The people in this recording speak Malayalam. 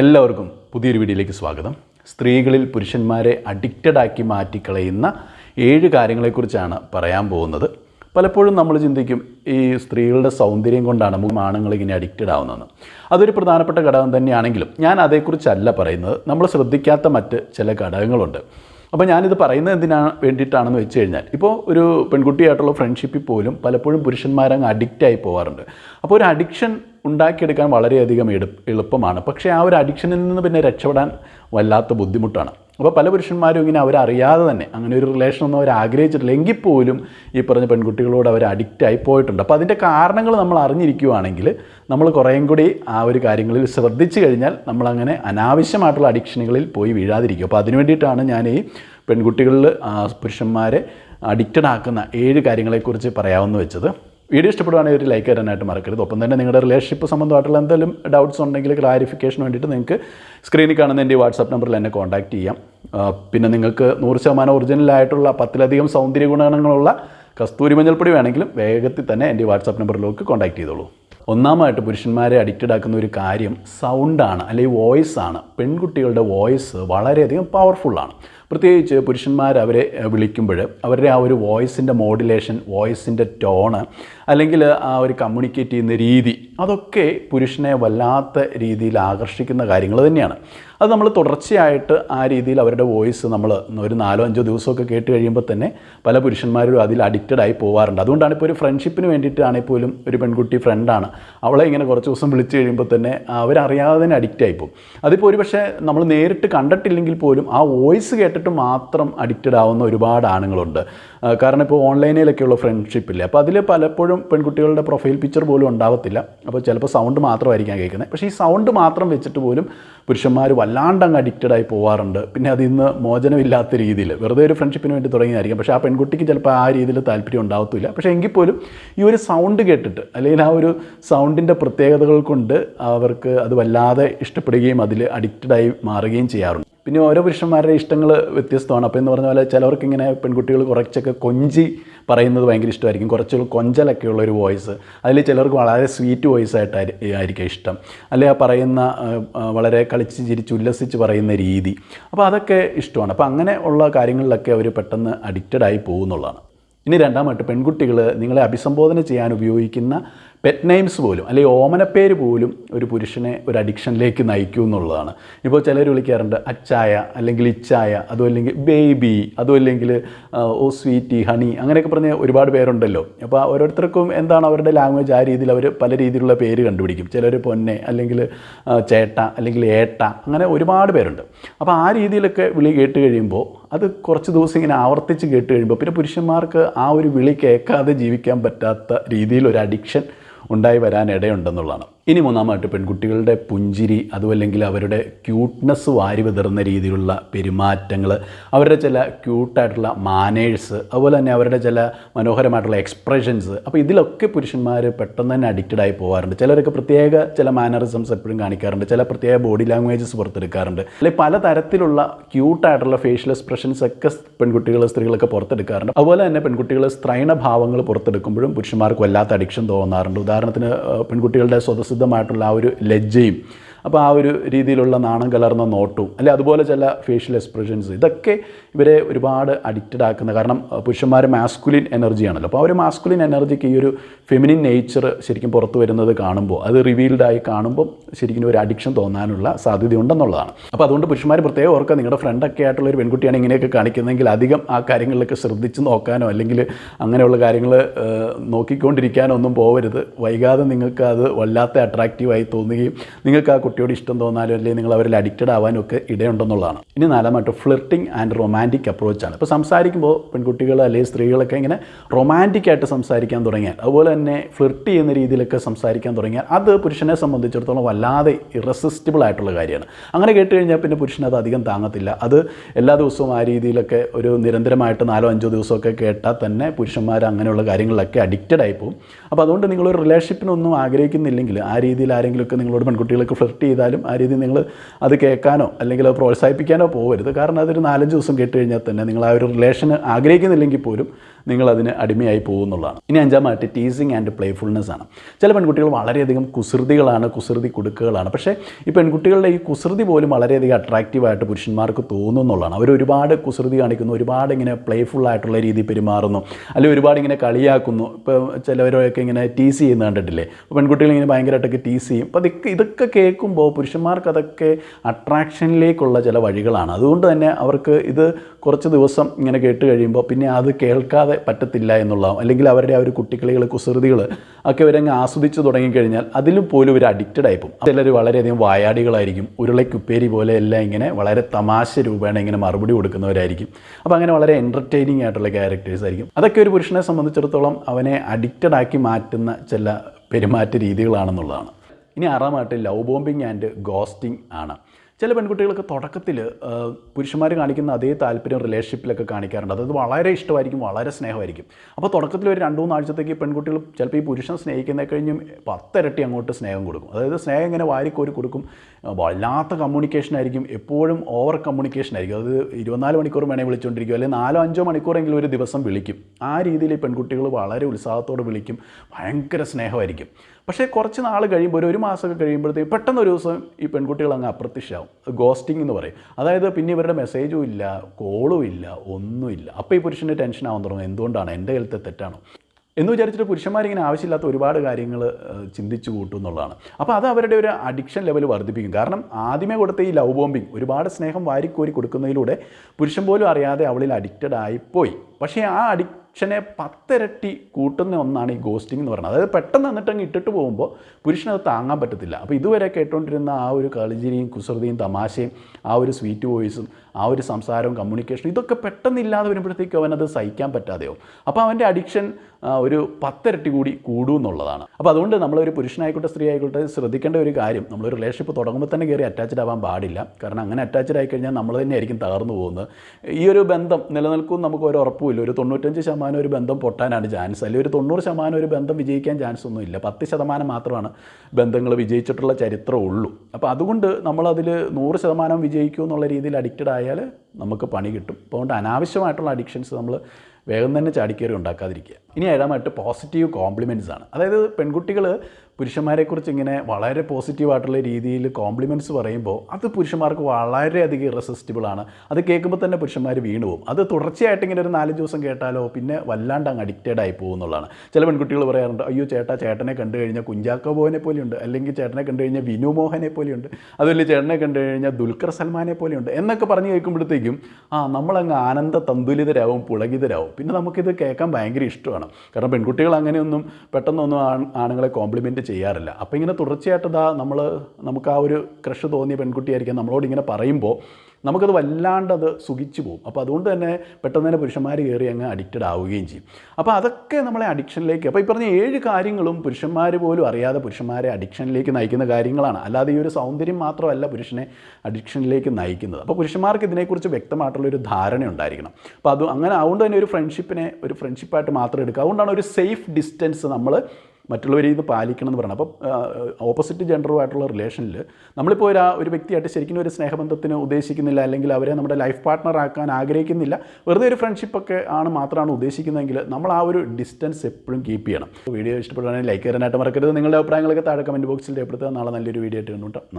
എല്ലാവർക്കും പുതിയൊരു വീഡിയോയിലേക്ക് സ്വാഗതം. സ്ത്രീകളിൽ പുരുഷന്മാരെ അഡിക്റ്റഡ് ആക്കി മാറ്റിക്കളയുന്ന ഏഴ് കാര്യങ്ങളെക്കുറിച്ചാണ് പറയാൻ പോകുന്നത്. പലപ്പോഴും നമ്മൾ ചിന്തിക്കും ഈ സ്ത്രീകളുടെ സൗന്ദര്യം കൊണ്ടാണ് ആണുങ്ങൾ ഇങ്ങനെ അഡിക്റ്റഡ് ആവുന്നതെന്ന്. അതൊരു പ്രധാനപ്പെട്ട ഘടകം തന്നെയാണെങ്കിലും ഞാൻ അതേക്കുറിച്ചല്ല പറയുന്നത്. നമ്മൾ ശ്രദ്ധിക്കാത്ത മറ്റ് ചില ഘടകങ്ങളുണ്ട്. അപ്പോൾ ഞാനിത് പറയുന്നത് എന്തിനാണ് വേണ്ടിയിട്ടാണെന്ന് വെച്ച് കഴിഞ്ഞാൽ ഇപ്പോൾ ഒരു പെൺകുട്ടിയായിട്ടുള്ള ഫ്രണ്ട്ഷിപ്പിൽ പോലും പലപ്പോഴും പുരുഷന്മാരങ്ങ് അഡിക്റ്റായി പോകാറുണ്ട് അപ്പോൾ ഒരു അഡിക്ഷൻ ഉണ്ടാക്കിയെടുക്കാൻ വളരെയധികം എളുപ്പമാണ്. പക്ഷേ ആ ഒരു അഡിക്ഷനിൽ നിന്ന് പിന്നെ രക്ഷപ്പെടാൻ വല്ലാത്ത ബുദ്ധിമുട്ടാണ്. അപ്പോൾ പല പുരുഷന്മാരും ഇങ്ങനെ അവരറിയാതെ തന്നെ അങ്ങനെ ഒരു റിലേഷൻ ഒന്നും അവർ ആഗ്രഹിച്ചിട്ടില്ല. എങ്കിൽ പോലും ഈ പറഞ്ഞ പെൺകുട്ടികളോട് അവർ അഡിക്റ്റ് ആയി പോയിട്ടുണ്ട്. അപ്പോൾ അതിന്റെ കാരണങ്ങൾ നമ്മൾ അറിഞ്ഞിരിക്കുകയാണെങ്കിൽ നമ്മൾ കുറേയും കൂടി ആ ഒരു കാര്യങ്ങളിൽ ശ്രദ്ധിച്ചു കഴിഞ്ഞാൽ നമ്മളങ്ങനെ അനാവശ്യമായിട്ടുള്ള അഡിക്ഷനുകളിൽ പോയി വീഴാതിരിക്കും. അപ്പോൾ അതിനു വേണ്ടിയിട്ടാണ് ഞാൻ ഈ പെൺകുട്ടികളിൽ പുരുഷന്മാരെ അഡിക്റ്റഡ് ആക്കുന്ന ഏഴ് കാര്യങ്ങളെക്കുറിച്ച് പറയാമെന്ന് വെച്ചത്. വീഡിയോ ഇഷ്ടപ്പെടുവാണെങ്കിൽ ഒരു ലൈക്ക് തരാനായിട്ട് മറക്കരുത്. ഒപ്പം തന്നെ നിങ്ങളുടെ റിലേഷൻഷിപ്പ് സംബന്ധമായിട്ടുള്ള എന്തെങ്കിലും ഡൗട്ട്സ് ഉണ്ടെങ്കിൽ ക്ലാരിഫിക്കേഷൻ വേണ്ടിയിട്ട് നിങ്ങൾക്ക് സ്ക്രീനിൽ കാണുന്ന എന്റെ വാട്സാപ്പ് നമ്പറിൽ എന്നെ കോൺടാക്റ്റ് ചെയ്യാം. പിന്നെ നിങ്ങൾക്ക് നൂറ് ശതമാനം ഒറിജിനലായിട്ടുള്ള പത്തിലധികം സൗന്ദര്യ ഗുണങ്ങളുള്ള കസ്തൂരി മഞ്ഞൾപ്പൊടി വേണമെങ്കിലും വേഗത്തിൽ തന്നെ എന്റെ വാട്സാപ്പ് നമ്പറിലേക്ക് കോൺടാക്ട് ചെയ്തോളൂ. ഒന്നാമതായിട്ട് പുരുഷന്മാരെ അഡിക്റ്റഡ് ആക്കുന്ന ഒരു കാര്യം സൗണ്ടാണ് അല്ലെങ്കിൽ വോയിസ് ആണ്. പെൺകുട്ടികളുടെ വോയിസ് വളരെയധികം പവർഫുള്ളാണ് പ്രത്യേകിച്ച് പുരുഷന്മാർ അവരെ വിളിക്കുമ്പോൾ അവരുടെ ആ ഒരു വോയിസിന്റെ മോഡുലേഷൻ വോയിസിന്റെ ടോണ് അല്ലെങ്കിൽ ആ ഒരു കമ്മ്യൂണിക്കേറ്റ് ചെയ്യുന്ന രീതി അതൊക്കെ പുരുഷനെ വല്ലാത്ത രീതിയിൽ ആകർഷിക്കുന്ന കാര്യങ്ങൾ തന്നെയാണ്. അത് നമ്മൾ തുടർച്ചയായിട്ട് ആ രീതിയിൽ അവരുടെ വോയിസ് നമ്മൾ ഒരു നാലോ അഞ്ചോ ദിവസമൊക്കെ കേട്ട് കഴിയുമ്പോൾ തന്നെ പല പുരുഷന്മാരും അതിൽ അഡിക്റ്റഡ് ആയി പോകാറുണ്ട് അതുകൊണ്ടാണ് ഇപ്പോൾ ഒരു ഫ്രണ്ട്ഷിപ്പിന് വേണ്ടിയിട്ടാണെങ്കിൽ പോലും ഒരു പെൺകുട്ടി ഫ്രണ്ടാണ് അവളെ ഇങ്ങനെ കുറച്ച് ദിവസം വിളിച്ച് കഴിയുമ്പോൾ തന്നെ അവരറിയാതെ തന്നെ അഡിക്റ്റ് ആയി പോകും. അതിപ്പോൾ ഒരു പക്ഷേ നമ്മൾ നേരിട്ട് കണ്ടിട്ടില്ലെങ്കിൽ പോലും ആ വോയിസ് കേട്ടിട്ട് മാത്രം അഡിക്റ്റഡ് ആവുന്ന ഒരുപാട് ആണുങ്ങളുണ്ട്. കാരണം ഇപ്പോൾ ഓൺലൈനിലൊക്കെയുള്ള ഫ്രണ്ട്ഷിപ്പില്ലേ? അപ്പോൾ അതിൽ പലപ്പോഴും പെൺകുട്ടികളുടെ പ്രൊഫൈൽ പിക്ചർ പോലും ഉണ്ടാവത്തില്ല. അപ്പോൾ ചിലപ്പോൾ സൗണ്ട് മാത്രമായിരിക്കാം കേൾക്കുന്നത്. പക്ഷേ ഈ സൗണ്ട് മാത്രം വെച്ചിട്ട് പോലും പുരുഷന്മാർ വല്ലാണ്ട് അങ്ങ് അഡിക്റ്റഡ് ആയി പോകാറുണ്ട് പിന്നെ അതിൽ നിന്ന് മോചനമില്ലാത്ത രീതിയിൽ. വെറുതെ ഒരു ഫ്രണ്ട്ഷിപ്പിന് വേണ്ടി തുടങ്ങിയതായിരിക്കും. പക്ഷേ ആ പെൺകുട്ടിക്ക് ചിലപ്പോൾ ആ രീതിയിൽ താല്പര്യം ഉണ്ടാവത്തില്ല. പക്ഷേ എങ്കിൽ പോലും ഈ ഒരു സൗണ്ട് കേട്ടിട്ട് അല്ലെങ്കിൽ ആ ഒരു സൗണ്ടിന്റെ പ്രത്യേകതകൾ കൊണ്ട് അവർക്ക് അത് വല്ലാതെ ഇഷ്ടപ്പെടുകയും അതിൽ അഡിക്റ്റഡായി മാറുകയും ചെയ്യാറുണ്ട്. പിന്നെ ഓരോ പുരുഷന്മാരുടെ ഇഷ്ടങ്ങൾ വ്യത്യസ്തമാണ്. അപ്പോൾ എന്ന് പറഞ്ഞ പോലെ ചിലവർക്ക് ഇങ്ങനെ പെൺകുട്ടികൾ കുറച്ചൊക്കെ കൊഞ്ചി പറയുന്നത് ഭയങ്കര ഇഷ്ടമായിരിക്കും. കുറച്ച് കൊഞ്ചലൊക്കെ ഉള്ള ഒരു വോയിസ് അതിൽ ചിലർക്ക് വളരെ സ്വീറ്റ് വോയിസ് ആയിട്ട് ആയിരിക്കും ഇഷ്ടം. അല്ലെ ആ പറയുന്ന വളരെ കളിച്ച് ചിരിച്ച് ഉല്ലസിച്ച് പറയുന്ന രീതി. അപ്പോൾ അതൊക്കെ ഇഷ്ടമാണ്. അപ്പോൾ അങ്ങനെ ഉള്ള കാര്യങ്ങളിലൊക്കെ അവർ പെട്ടെന്ന് അഡിക്റ്റഡ് ആയി പോകുന്നുള്ളതാണ്. ഇനി രണ്ടാമായിട്ട് പെൺകുട്ടികൾ നിങ്ങളെ അഭിസംബോധന ചെയ്യാൻ ഉപയോഗിക്കുന്ന പെറ്റ് നെയിംസ് പോലും അല്ലെങ്കിൽ ഓമനപ്പേര് പോലും ഒരു പുരുഷനെ ഒരു അഡിക്ഷനിലേക്ക് നയിക്കും എന്നുള്ളതാണ്. ഇപ്പോൾ ചിലർ വിളിക്കാറുണ്ട് അച്ചായ അല്ലെങ്കിൽ ഇച്ചായ അതും അല്ലെങ്കിൽ ബേബി അതും അല്ലെങ്കിൽ ഓ സ്വീറ്റി ഹണി അങ്ങനെയൊക്കെ പറഞ്ഞ ഒരുപാട് പേരുണ്ടല്ലോ. അപ്പോൾ ഓരോരുത്തർക്കും എന്താണ് അവരുടെ ലാംഗ്വേജ് ആ രീതിയിൽ അവർ പല രീതിയിലുള്ള പേര് കണ്ടുപിടിക്കും. ചിലർ പൊന്നെ അല്ലെങ്കിൽ ചേട്ട അല്ലെങ്കിൽ ഏട്ട അങ്ങനെ ഒരുപാട് പേരുണ്ട്. അപ്പോൾ ആ രീതിയിലൊക്കെ വിളി കേട്ട് കഴിയുമ്പോൾ അത് കുറച്ച് ദിവസം ഇങ്ങനെ ആവർത്തിച്ച് കേട്ട് കഴിയുമ്പോൾ പിന്നെ പുരുഷന്മാർക്ക് ആ ഒരു വിളി കേൾക്കാതെ ജീവിക്കാൻ പറ്റാത്ത രീതിയിൽ ഒരു അഡിക്ഷൻ ഉണ്ടായി വരാൻ ഇടയുണ്ടെന്നുള്ളതാണ്. ഇനി മൂന്നാമായിട്ട് പെൺകുട്ടികളുടെ പുഞ്ചിരി അതുമല്ലെങ്കിൽ അവരുടെ ക്യൂട്ട്നെസ് വാരി വിതറുന്ന രീതിയിലുള്ള പെരുമാറ്റങ്ങൾ അവരുടെ ചില ക്യൂട്ടായിട്ടുള്ള മാനേഴ്സ് അതുപോലെ തന്നെ അവരുടെ ചില മനോഹരമായിട്ടുള്ള എക്സ്പ്രഷൻസ് അപ്പോൾ ഇതിലൊക്കെ പുരുഷന്മാർ പെട്ടെന്ന് തന്നെ അഡിക്റ്റഡ് ആയി പോകാറുണ്ട് ചിലരൊക്കെ പ്രത്യേക ചില മാനറിസംസ് എപ്പോഴും കാണിക്കാറുണ്ട്. ചില പ്രത്യേക ബോഡി ലാംഗ്വേജസ് പുറത്തെടുക്കാറുണ്ട്. അല്ലെങ്കിൽ പല തരത്തിലുള്ള ക്യൂട്ടായിട്ടുള്ള ഫേഷ്യൽ എക്സ്പ്രഷൻസ് ഒക്കെ പെൺകുട്ടികൾ സ്ത്രീകളൊക്കെ പുറത്തെടുക്കാറുണ്ട്. അതുപോലെ തന്നെ പെൺകുട്ടികൾ സ്ത്രൈണ ഭാവങ്ങൾ പുറത്തെടുക്കുമ്പോഴും പുരുഷന്മാർക്ക് വല്ലാത്ത അഡിക്ഷൻ തോന്നാറുണ്ട്. ഉദാഹരണത്തിന് പെൺകുട്ടികളുടെ പെൺകുട്ടികളുടെ സ്വതസിദ്ധമായിട്ടുള്ള ആ ഒരു ലജ്ജയും അപ്പോൾ ആ ഒരു രീതിയിലുള്ള നാണം കലർന്ന നോട്ടും അല്ലെ അതുപോലെ ചില ഫേഷ്യൽ എക്സ്പ്രഷൻസ് ഇതൊക്കെ ഇവരെ ഒരുപാട് അഡിക്റ്റഡ് ആക്കുന്ന കാരണം പുരുഷന്മാർ മാസ്കുലിൻ എനർജിയാണല്ലോ അപ്പോൾ ആ ഒരു മാസ്കുലിൻ എനർജിക്ക് ഈ ഒരു ഫെമിനിൻ നേച്ചർ ശരിക്കും പുറത്തു വരുന്നത് കാണുമ്പോൾ അത് റിവീൽഡ് ആയി കാണുമ്പോൾ ശരിക്കും ഒരു അഡിക്ഷൻ തോന്നാനുള്ള സാധ്യതയുണ്ടെന്നുള്ളതാണ്. അപ്പോൾ അതുകൊണ്ട് പുരുഷന്മാർ പ്രത്യേകം ഓർക്കുക നിങ്ങളുടെ ഫ്രണ്ടൊക്കെ ആയിട്ടുള്ള ഒരു പെൺകുട്ടിയാണ് ഇങ്ങനെയൊക്കെ കാണിക്കുന്നതെങ്കിൽ അധികം ആ കാര്യങ്ങളിലൊക്കെ ശ്രദ്ധിച്ച് നോക്കാനോ അല്ലെങ്കിൽ അങ്ങനെയുള്ള കാര്യങ്ങൾ നോക്കിക്കൊണ്ടിരിക്കാനോ ഒന്നും പോകരുത് വൈകാതെ നിങ്ങൾക്ക് അത് വല്ലാത്ത അട്രാക്റ്റീവായി തോന്നുകയും നിങ്ങൾക്ക് ആ കുട്ടിയോട് ഇഷ്ടം തോന്നാലും അല്ലെങ്കിൽ നിങ്ങൾ അവരിൽ അഡിക്റ്റഡ് ആവാനും ഒക്കെ ഇടയുണ്ടെന്നുള്ളതാണ്. ഇനി നാലാമായിട്ട് ഫ്ലിർട്ടിങ് ആൻഡ് റൊമാന്റിക് അപ്രോച്ചാണ് ഇപ്പോൾ സംസാരിക്കുമ്പോൾ പെൺകുട്ടികൾ അല്ലെങ്കിൽ സ്ത്രീകളൊക്കെ ഇങ്ങനെ റൊമാന്റിക് ആയിട്ട് സംസാരിക്കാൻ തുടങ്ങിയാൽ അതുപോലെ തന്നെ ഫ്ലിർട്ട് ചെയ്യുന്ന രീതിയിലൊക്കെ സംസാരിക്കാൻ തുടങ്ങിയാൽ അത് പുരുഷനെ സംബന്ധിച്ചിടത്തോളം വല്ലാതെ ഇറസിസ്റ്റബിൾ ആയിട്ടുള്ള കാര്യമാണ്. അങ്ങനെ കേട്ട് കഴിഞ്ഞാൽ പിന്നെ പുരുഷന് അത് അധികം താങ്ങത്തില്ല. അത് എല്ലാ ദിവസവും ആ രീതിയിലൊക്കെ ഒരു നിരന്തരമായിട്ട് നാലോ അഞ്ചോ ദിവസമൊക്കെ കേട്ടാൽ തന്നെ പുരുഷന്മാർ അങ്ങനെയുള്ള കാര്യങ്ങളിലൊക്കെ അഡിക്റ്റഡ് ആയി പോകും. അപ്പോൾ അതുകൊണ്ട് നിങ്ങളൊരു റിലേഷൻഷിപ്പിനൊന്നും ആഗ്രഹിക്കുന്നില്ലെങ്കിൽ ആ രീതിയിൽ ആരെങ്കിലുമൊക്കെ നിങ്ങളോട് പെൺകുട്ടികളൊക്കെ ഫ്ലിർട്ട് ചെയ്താലും ആ രീതി നിങ്ങൾ അത് കേൾക്കാനോ അല്ലെങ്കിൽ അത് പ്രോത്സാഹിപ്പിക്കാനോ പോകരുത് കാരണം അതൊരു നാലഞ്ച് ദിവസം കേട്ട് കഴിഞ്ഞാൽ തന്നെ നിങ്ങൾ ആ ഒരു റിലേഷൻ ആഗ്രഹിക്കുന്നില്ലെങ്കിൽ പോലും നിങ്ങളതിന് അടിമയായി പോകുന്നുള്ളതാണ്. ഇനി അഞ്ചാമതായിട്ട് ടീസിങ് ആൻഡ് പ്ലേഫുൾനെസ് ആണ്. ചില പെൺകുട്ടികൾ വളരെയധികം കുസൃതികളാണ് കുസൃതി കുടുക്കുകളാണ്. പക്ഷേ ഈ പെൺകുട്ടികളുടെ ഈ കുസൃതി പോലും വളരെയധികം അട്രാക്റ്റീവായിട്ട് പുരുഷന്മാർക്ക് തോന്നുന്നുള്ളതാണ്. അവർ ഒരുപാട് കുസൃതി കാണിക്കുന്നു ഒരുപാട് ഇങ്ങനെ പ്ലേഫുൾ ആയിട്ടുള്ള രീതിയിൽ പെരുമാറുന്നു അല്ലെങ്കിൽ ഒരുപാട് ഇങ്ങനെ കളിയാക്കുന്നു. ഇപ്പോൾ ചിലവരൊക്കെ ഇങ്ങനെ ടീസ് ചെയ്യുന്ന കണ്ടിട്ടില്ലേ? പെൺകുട്ടികൾ ഇങ്ങനെ ഭയങ്കരമായിട്ടൊക്കെ ടീസ് ചെയ്യും. അപ്പോൾ ഇതൊക്കെ ഇതൊക്കെ കേൾക്കുമ്പോൾ പുരുഷന്മാർക്ക് അതൊക്കെ അട്രാക്ഷനിലേക്കുള്ള ചില വഴികളാണ്. അതുകൊണ്ട് തന്നെ അവർക്ക് ഇത് കുറച്ച് ദിവസം ഇങ്ങനെ കേട്ട് കഴിയുമ്പോൾ പിന്നെ അത് കേൾക്കാതെ പറ്റത്തില്ല എന്നുള്ളതാവും അല്ലെങ്കിൽ അവരുടെ ആ ഒരു കുട്ടിക്കളികൾ കുസൃതികൾ ഒക്കെ അവരങ്ങ് ആസ്വദിച്ച് തുടങ്ങിക്കഴിഞ്ഞാൽ അതിലും പോലും ഒരു അഡിക്റ്റഡ് ആയിപ്പോൾ ചിലർ വളരെയധികം വായാടികളായിരിക്കും ഉരുളക്കുപ്പേരി പോലെ എല്ലാം ഇങ്ങനെ വളരെ തമാശ രൂപേണ ഇങ്ങനെ മറുപടി കൊടുക്കുന്നവരായിരിക്കും. അപ്പോൾ അങ്ങനെ വളരെ എന്റർടൈനിങ് ആയിട്ടുള്ള ക്യാരക്ടേഴ്സ് ആയിരിക്കും. അതൊക്കെ ഒരു പുരുഷനെ സംബന്ധിച്ചിടത്തോളം അവനെ അഡിക്റ്റഡ് ആക്കി മാറ്റുന്ന ചില പെരുമാറ്റ രീതികളാണെന്നുള്ളതാണ്. ഇനി ആറാമായിട്ട് ലവ് ബോംബിങ് ആൻഡ് ഗോസ്റ്റിംഗ് ആണ്. ചില പെൺകുട്ടികളൊക്കെ തുടക്കത്തിൽ പുരുഷന്മാർ കാണിക്കുന്ന അതേ താല്പര്യം റിലേഷൻഷിപ്പിലൊക്കെ കാണിക്കാറുണ്ട്. അതായത് വളരെ ഇഷ്ടമായിരിക്കും വളരെ സ്നേഹമായിരിക്കും. അപ്പോൾ തുടക്കത്തിൽ ഒരു രണ്ട് മൂന്ന് ആഴ്ചത്തേക്ക് പെൺകുട്ടികൾ ചിലപ്പോൾ ഈ പുരുഷൻ സ്നേഹിക്കുന്ന കഴിഞ്ഞും പത്തിരട്ടി അങ്ങോട്ട് സ്നേഹം കൊടുക്കും. അതായത് സ്നേഹം ഇങ്ങനെ വാരിക്കോരി കൊടുക്കും. വല്ലാത്ത കമ്മ്യൂണിക്കേഷൻ ആയിരിക്കും. എപ്പോഴും ഓവർ കമ്മ്യൂണിക്കേഷൻ ആയിരിക്കും. അത് ഇരുപത്തിനാല് മണിക്കൂർ വേണേൽ വിളിച്ചുകൊണ്ടിരിക്കും അല്ലെങ്കിൽ നാലോ അഞ്ചോ മണിക്കൂറെങ്കിലും ഒരു ദിവസം വിളിക്കും. ആ രീതിയിൽ ഈ പെൺകുട്ടികൾ വളരെ ഉത്സാഹത്തോടെ വിളിക്കും. ഭയങ്കര സ്നേഹമായിരിക്കും. പക്ഷേ കുറച്ച് നാൾ കഴിയുമ്പോൾ ഒരു ഒരു മാസമൊക്കെ കഴിയുമ്പോഴത്തേക്ക് പെട്ടെന്ന് ഒരു ദിവസം ഈ പെൺകുട്ടികൾ അങ്ങ് അപ്രത്യക്ഷമാവും ഗോസ്റ്റിംഗ് എന്ന് പറയും. അതായത് പിന്നെ ഇവരുടെ മെസ്സേജും ഇല്ല കോളും ഇല്ല ഒന്നുമില്ല അപ്പോൾ ഈ പുരുഷന് ടെൻഷൻ ആവാൻ തുടങ്ങും. എന്തുകൊണ്ടാണ്? എന്റെ ഹെൽത്ത് തെറ്റാണോ? എന്ന് വിചാരിച്ചിട്ട് പുരുഷന്മാരിങ്ങനെ ആവശ്യമില്ലാത്ത ഒരുപാട് കാര്യങ്ങൾ ചിന്തിച്ചു കൂട്ടും എന്നുള്ളതാണ്. അപ്പോൾ അത് അവരുടെ ഒരു അഡിക്ഷൻ ലെവൽ വർദ്ധിപ്പിക്കും. കാരണം ആദ്യമേ കൊടുത്ത ഈ ലവ് ബോംബിങ് ഒരുപാട് സ്നേഹം വാരിക്കോരി കൊടുക്കുന്നതിലൂടെ പുരുഷൻ പോലും അറിയാതെ അവളിൽ അഡിക്റ്റഡ് ആയിപ്പോയി. പക്ഷേ ആ അഡിക്ഷനെ പത്തിരട്ടി കൂട്ടുന്ന ഒന്നാണ് ഈ ഗോസ്റ്റിംഗ് എന്ന് പറയുന്നത്. അതായത് പെട്ടെന്ന് എന്നിട്ട് അങ്ങ് ഇട്ടിട്ട് പോകുമ്പോൾ പുരുഷനത് താങ്ങാൻ പറ്റത്തില്ല. അപ്പോൾ ഇതുവരെ കേട്ടുകൊണ്ടിരുന്ന ആ ഒരു കളിചിരിയും കുസൃതിയും തമാശയും ആ ഒരു സ്വീറ്റ് വോയിസും ആ ഒരു സംസാരവും കമ്മ്യൂണിക്കേഷനും ഇതൊക്കെ പെട്ടെന്ന് ഇല്ലാതെ വരുമ്പോഴത്തേക്കും അവനത് സഹിക്കാൻ പറ്റാതെയോ അപ്പോൾ അവന്റെ അഡിക്ഷൻ ഒരു പത്തിരട്ടി കൂടി കൂടും എന്നുള്ളതാണ്. അപ്പോൾ അതുകൊണ്ട് നമ്മളൊരു പുരുഷനായിക്കോട്ടെ സ്ത്രീ ആയിക്കോട്ടെ ശ്രദ്ധിക്കേണ്ട ഒരു കാര്യം നമ്മളൊരു റിലേഷൻഷിപ്പ് തുടങ്ങുമ്പോൾ തന്നെ കയറി അറ്റാച്ച്ഡ് ആവാൻ പാടില്ല. കാരണം അങ്ങനെ അറ്റാച്ച്ഡ് ആയി കഴിഞ്ഞാൽ നമ്മൾ തന്നെയായിരിക്കും തകർന്നു പോകുന്നത്. ഈ ഒരു ബന്ധം നിലനിൽക്കും നമുക്ക് ഒരു ഉറപ്പുമില്ല. ഒരു തൊണ്ണൂറ്റഞ്ച് ശതമാനം ഒരു ബന്ധം പൊട്ടാനാണ് ചാൻസ്. അല്ലെങ്കിൽ ഒരു തൊണ്ണൂറ് ശതമാനം ഒരു ബന്ധം വിജയിക്കാൻ ചാൻസ് ഒന്നും ഇല്ല. പത്ത് ശതമാനം മാത്രമാണ് ബന്ധങ്ങൾ വിജയിച്ചിട്ടുള്ള ചരിത്രം ഉള്ളൂ. അപ്പോൾ അതുകൊണ്ട് നമ്മളതിൽ നൂറ് ശതമാനം വിജയിക്കൂ എന്നുള്ള രീതിയിൽ അഡിക്റ്റഡ് ആയാൽ നമുക്ക് പണി കിട്ടും. അതുകൊണ്ട് അനാവശ്യമായിട്ടുള്ള അഡിക്ഷൻസ് നമ്മൾ വേഗം തന്നെ ചാടിക്കയറി ഉണ്ടാക്കാതിരിക്കുക. ഇനി ഏഴാമായിട്ട് പോസിറ്റീവ് കോംപ്ലിമെന്റ്സ് ആണ്. അതായത് പെൺകുട്ടികൾ പുരുഷന്മാരെക്കുറിച്ച് ഇങ്ങനെ വളരെ പോസിറ്റീവായിട്ടുള്ള രീതിയിൽ കോംപ്ലിമെന്റ്സ് പറയുമ്പോൾ അത് പുരുഷന്മാർക്ക് വളരെയധികം ഇറസിസ്റ്റിബിൾ ആണ്. അത് കേൾക്കുമ്പോൾ തന്നെ പുരുഷന്മാർ വീണു പോകും. അത് തുടർച്ചയായിട്ട് ഇങ്ങനെ ഒരു നാലഞ്ച് ദിവസം കേട്ടാലോ പിന്നെ വല്ലാണ്ട് അങ്ങ് അഡിക്റ്റഡ് ആയി പോകും ചില പെൺകുട്ടികൾ പറയാറുണ്ട് അയ്യോ ചേട്ടാ ചേട്ടനെ കണ്ടു കഴിഞ്ഞാൽ കുഞ്ചാക്കോ ബോനെ പോലെയുണ്ട് അല്ലെങ്കിൽ ചേട്ടനെ കണ്ടു കഴിഞ്ഞാൽ വിനു മോഹനെ പോലെയുണ്ട് അതുപോലെ ചേട്ടനെ കണ്ടു കഴിഞ്ഞാൽ ദുൽഖർ സൽമാനെ പോലെയുണ്ട് എന്നൊക്കെ പറഞ്ഞു കേൾക്കുമ്പോഴത്തേക്കും ആ നമ്മളങ്ങ് ആനന്ദ തന്തുലിതരാവും പുളകിതരാവും. പിന്നെ നമുക്കിത് കേൾക്കാൻ ഭയങ്കര ഇഷ്ടമാണ്. കാരണം പെൺകുട്ടികൾ അങ്ങനെയൊന്നും പെട്ടെന്നൊന്നും ആൺ ആണുങ്ങളെ കോംപ്ലിമെന്റ് ചെയ്യാറില്ല. അപ്പോൾ ഇങ്ങനെ തുടർച്ചയായിട്ട് ഇതാ നമ്മൾ നമുക്ക് ആ ഒരു ക്രഷ് തോന്നിയ പെൺകുട്ടിയായിരിക്കാം നമ്മളോട് ഇങ്ങനെ പറയുമ്പോൾ നമുക്കത് വല്ലാണ്ട് അത് സുഖിച്ചു പോകും. അപ്പോൾ അതുകൊണ്ട് തന്നെ പെട്ടെന്ന് തന്നെ പുരുഷന്മാർ കയറി അങ്ങ് അഡിക്റ്റഡ് ആവുകയും ചെയ്യും. അപ്പോൾ അതൊക്കെ നമ്മളെ അഡിക്ഷനിലേക്ക് അപ്പോൾ ഈ പറഞ്ഞ ഏഴ് കാര്യങ്ങളും പുരുഷന്മാർ പോലും അറിയാതെ പുരുഷന്മാരെ അഡിക്ഷനിലേക്ക് നയിക്കുന്ന കാര്യങ്ങളാണ്. അല്ലാതെ ഈ ഒരു സൗന്ദര്യം മാത്രമല്ല പുരുഷനെ അഡിക്ഷനിലേക്ക് നയിക്കുന്നത്. അപ്പോൾ പുരുഷന്മാർക്ക് ഇതിനെക്കുറിച്ച് വ്യക്തമായിട്ടുള്ള ഒരു ധാരണ ഉണ്ടായിരിക്കണം. അപ്പോൾ അത് അങ്ങനെ അതുകൊണ്ട് തന്നെ ഒരു ഫ്രണ്ട്ഷിപ്പിനെ ഒരു ഫ്രണ്ട്ഷിപ്പായിട്ട് മാത്രം എടുക്കുക. അതുകൊണ്ടാണ് ഒരു സേഫ് ഡിസ്റ്റൻസ് നമ്മൾ മറ്റുള്ളവരിൽ ഇത് പാലിക്കണം എന്ന് പറയണം. അപ്പം ഓപ്പോസിറ്റ് ജെൻഡറുമായിട്ടുള്ള റിലേഷനിൽ നമ്മളിപ്പോൾ ഒരു ഒരു വ്യക്തിയായിട്ട് ശരിക്കും ഒരു സ്നേഹബന്ധത്തിന് ഉദ്ദേശിക്കുന്നില്ല അല്ലെങ്കിൽ അവരെ നമ്മുടെ ലൈഫ് പാർട്ട്ണർ ആക്കാൻ ആഗ്രഹിക്കുന്നില്ല. വെറുതെ ഒരു ഫ്രണ്ട്ഷിപ്പൊക്കെ ആണ് മാത്രമാണ് ഉദ്ദേശിക്കുന്നതെങ്കിൽ നമ്മൾ ആ ഒരു ഡിസ്റ്റൻസ് എപ്പോഴും കീപ്പ് ചെയ്യണം. വീഡിയോ ഇഷ്ടപ്പെടുകയാണെങ്കിൽ ലൈക്ക് ചെയ്യാനായിട്ട് മറക്കരുത്. നിങ്ങളുടെ അഭിപ്രായങ്ങളൊക്കെ താഴെ കമന്റ് ബോക്സിൽ രേഖപ്പെടുത്തുക. നാളെ നല്ലൊരു വീഡിയോ ആയിട്ട് കണ്ടുകൊണ്ട് നന്ദി.